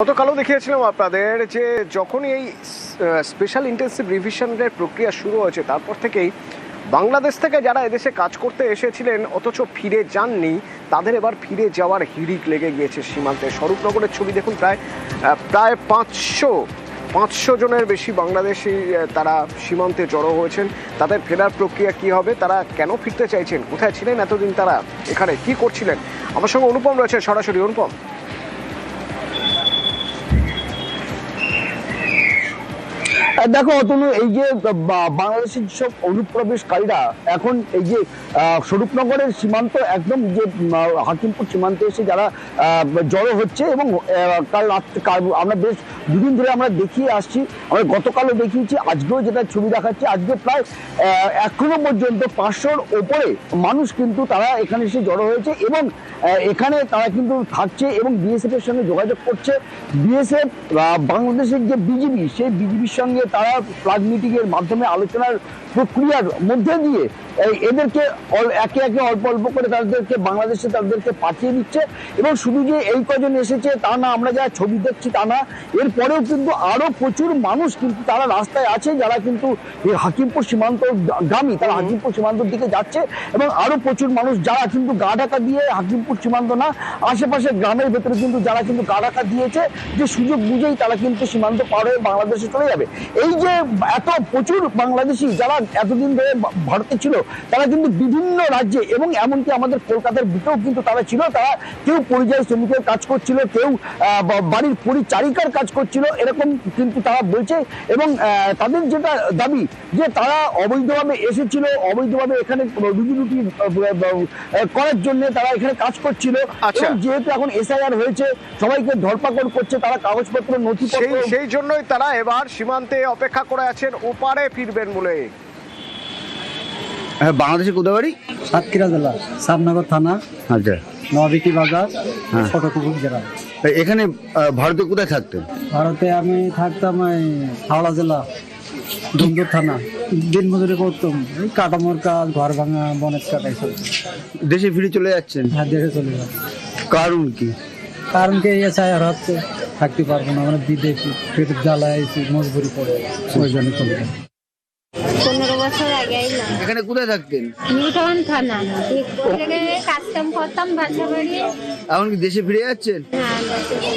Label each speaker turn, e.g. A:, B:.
A: গতকালও দেখিয়েছিলাম আপনাদের যে যখনই এই স্পেশাল ইন্টেন্সিভ রিভিশনের প্রক্রিয়া শুরু হয়েছে, তারপর থেকেই বাংলাদেশ থেকে যারা এদেশে কাজ করতে এসেছিলেন, অথচ ফিরে যাননি, তাদের এবার ফিরে যাওয়ার হিড়িক লেগে গিয়েছে সীমান্তে। স্বরূপনগরের ছবি দেখুন, প্রায় প্রায় পাঁচশো পাঁচশো জনের বেশি বাংলাদেশি তারা সীমান্তে জড়ো হয়েছেন। তাদের ফেরার প্রক্রিয়া কি হবে, তারা কেন ফিরতে চাইছেন, কোথায় ছিলেন এতদিন তারা, এখানে কি করছিলেন? আমার সঙ্গে অনুপম রয়েছে সরাসরি, অনুপম।
B: আর দেখো, অতনু, এই যে বাংলাদেশের যেসব অনুপ্রবেশকারীরা এখন এই যে স্বরূপনগরের সীমান্ত একদম যে হাকিমপুর সীমান্তে এসে যারা জড়ো হচ্ছে এবং কাল আমরা বেশ দুদিন ধরে আমরা দেখিয়ে আসছি। আমরা গতকালও দেখিয়েছি, আজকেও যেটা ছবি দেখাচ্ছে, আজকে প্রায় এখনও পর্যন্ত পাঁচশোর ওপরে মানুষ কিন্তু তারা এখানে এসে জড়ো হয়েছে এবং এখানে তারা কিন্তু থাকছে এবং বিএসএফ এর সঙ্গে যোগাযোগ করছে। বিএসএফ বাংলাদেশের যে বিজিবি, সেই বিজিবির সঙ্গে তারা ফ্লাগ মিটিং এর মাধ্যমে আলোচনার প্রক্রিয়ার মধ্যে দিয়ে এই এদেরকে একে একে অল্প অল্প করে তাদেরকে বাংলাদেশে তাদেরকে পাঠিয়ে দিচ্ছে। এবং শুধু যে এই কজন এসেছে তা না আমরা যা ছবি দেখছি তা না এরপরেও কিন্তু আরও প্রচুর মানুষ কিন্তু তারা রাস্তায় আছে যারা কিন্তু এই হাকিমপুর সীমান্ত গামী তারা হাকিমপুর সীমান্তর দিকে যাচ্ছে। এবং আরও প্রচুর মানুষ যারা কিন্তু গা ঢাকা দিয়ে হাকিমপুর সীমান্ত না আশেপাশে গ্রামের ভেতরে কিন্তু যারা কিন্তু গা ঢাকা দিয়েছে যে সুযোগ বুঝেই তারা কিন্তু সীমান্ত পার হয়ে বাংলাদেশে চলে যাবে। এই যে এত প্রচুর বাংলাদেশি যারা এতদিন ধরে ভারতে ছিল তারা কিন্তু বিভিন্ন রাজ্যে এবং এমনকি আমাদের কলকাতার বুকেও কিন্তু তারা ছিল। তারা কেউ পরিযায়ী শ্রমিকের কাজ করছিল কেউ বাড়ির পরিচারিকার কাজ করছিল এরকম কিন্তু তারা বলছে। এবং তাদের যেটা দাবি যে তারা অবৈধভাবে এসেছিল অবৈধভাবে এখানে রুজি রুটি করার জন্য তারা এখানে কাজ করছিল।
A: আচ্ছা।
B: এবং যেহেতু এখন এসআইআর হয়েছে সবাইকে ধরপাকড় করছে তারা কাগজপত্র নথিপত্র
A: সেই জন্যই তারা এবার সীমান্তে অপেক্ষা করে আছেন ওপারে ফিরবেন বলে।
C: হ্যাঁ বাংলাদেশে কোথায় বাড়ি?
D: সাতক্ষীরা জেলা সাবনগর থানা
C: আচ্ছা।
D: নবিকি বাজার
C: হ্যাঁ।
D: ছোটকুকুর জেলা
C: এখানে ভারতে কোথায় থাকতেন?
D: ভারতে আমি থাকতাম এই হাওড়া জেলা ডুমদুর থানা। দিন মজুরি করতাম এই কাটামোর কাজ ঘর ভাঙা বনের কাজ এইসব।
C: দেশে ফিরে চলে যাচ্ছেন?
D: হ্যাঁ দেখে চলে যাবে
C: কারণ কি?
D: কারণ কি এসআই আর হচ্ছে থাকতে পারব না আমরা বিদেশি পেট জ্বালায় মজবুরি করে ওই জন্য চলে
E: পনেরো বছর আগে এলাম
C: এখানে কোথায় থাকতেন?
E: নিউটাউন থানা। কাজ কাম করতাম বাসা বাড়ি
C: এখন কি দেশে ফিরে যাচ্ছেন?
E: হ্যাঁ